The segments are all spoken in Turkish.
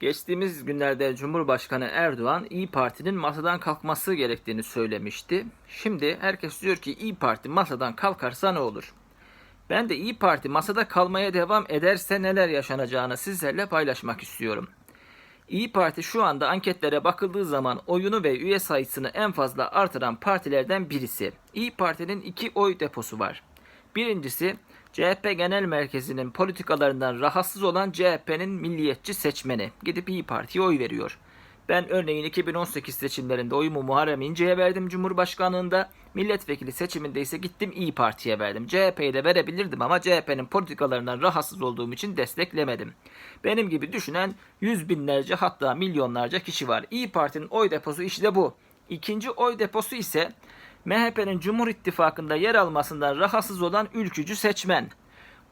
Geçtiğimiz günlerde Cumhurbaşkanı Erdoğan İyi Parti'nin masadan kalkması gerektiğini söylemişti. Şimdi herkes diyor ki İyi Parti masadan kalkarsa ne olur? Ben de İyi Parti masada kalmaya devam ederse neler yaşanacağını sizlerle paylaşmak istiyorum. İyi Parti şu anda anketlere bakıldığı zaman oyunu ve üye sayısını en fazla artıran partilerden birisi. İyi Parti'nin iki oy deposu var. Birincisi CHP Genel Merkezi'nin politikalarından rahatsız olan CHP'nin milliyetçi seçmeni gidip İyi Parti'ye oy veriyor. Ben örneğin 2018 seçimlerinde oyumu Muharrem İnce'ye verdim Cumhurbaşkanlığında. Milletvekili seçiminde ise gittim İyi Parti'ye verdim. CHP'ye de verebilirdim ama CHP'nin politikalarından rahatsız olduğum için desteklemedim. Benim gibi düşünen yüz binlerce hatta milyonlarca kişi var. İyi Parti'nin oy deposu işte bu. İkinci oy deposu ise MHP'nin Cumhur İttifakı'nda yer almasından rahatsız olan ülkücü seçmen.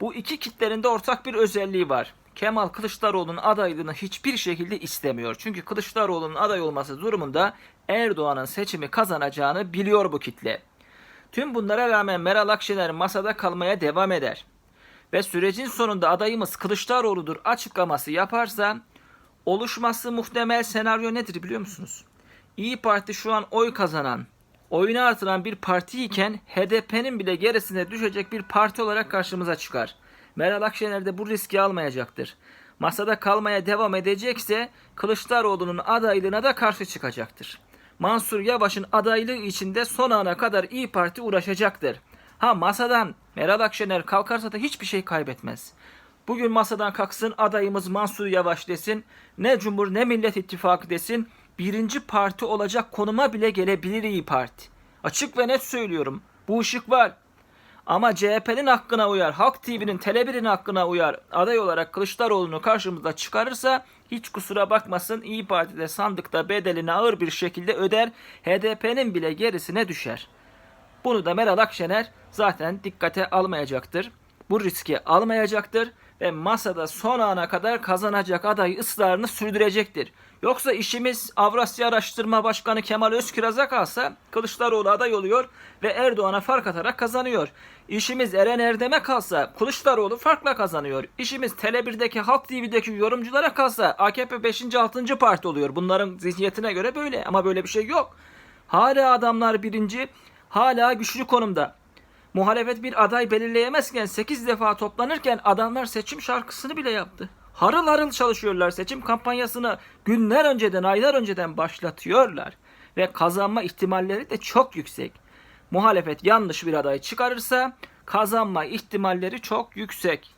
Bu iki kitlerin de ortak bir özelliği var. Kemal Kılıçdaroğlu'nun adaylığını hiçbir şekilde istemiyor. Çünkü Kılıçdaroğlu'nun aday olması durumunda Erdoğan'ın seçimi kazanacağını biliyor bu kitle. Tüm bunlara rağmen Meral Akşener masada kalmaya devam eder. Ve sürecin sonunda adayımız Kılıçdaroğlu'dur açıklaması yaparsa oluşması muhtemel senaryo nedir biliyor musunuz? İyi Parti şu an oy kazanan, oyunu artıran bir parti iken HDP'nin bile gerisine düşecek bir parti olarak karşımıza çıkar. Meral Akşener de bu riski almayacaktır. Masada kalmaya devam edecekse Kılıçdaroğlu'nun adaylığına da karşı çıkacaktır. Mansur Yavaş'ın adaylığı içinde son ana kadar İyi Parti uğraşacaktır. Ha masadan Meral Akşener kalkarsa da hiçbir şey kaybetmez. Bugün masadan kalksın adayımız Mansur Yavaş desin. Ne Cumhur ne Millet İttifakı desin. Birinci parti olacak konuma bile gelebilir İyi Parti. Açık ve net söylüyorum. Bu ışık var. Ama CHP'nin hakkına uyar, Halk TV'nin Tele1'in hakkına uyar, aday olarak Kılıçdaroğlu'nu karşımıza çıkarırsa hiç kusura bakmasın İyi Parti'de sandıkta bedelini ağır bir şekilde öder, HDP'nin bile gerisine düşer. Bunu da Meral Akşener zaten dikkate almayacaktır. Bu riski almayacaktır ve masada son ana kadar kazanacak adayı ısrarını sürdürecektir. Yoksa işimiz Avrasya Araştırma Başkanı Kemal Özkiraz'a kalsa Kılıçdaroğlu aday oluyor ve Erdoğan'a fark atarak kazanıyor. İşimiz Eren Erdem'e kalsa Kılıçdaroğlu farkla kazanıyor. İşimiz Tele1'deki Halk TV'deki yorumculara kalsa AKP 5. 6. parti oluyor. Bunların zihniyetine göre böyle ama böyle bir şey yok. Hala adamlar birinci, hala güçlü konumda. Muhalefet bir aday belirleyemezken 8 defa toplanırken adamlar seçim şarkısını bile yaptı. Harıl harıl çalışıyorlar seçim kampanyasını günler önceden aylar önceden başlatıyorlar. Ve kazanma ihtimalleri de çok yüksek. Muhalefet yanlış bir aday çıkarırsa kazanma ihtimalleri çok yüksek.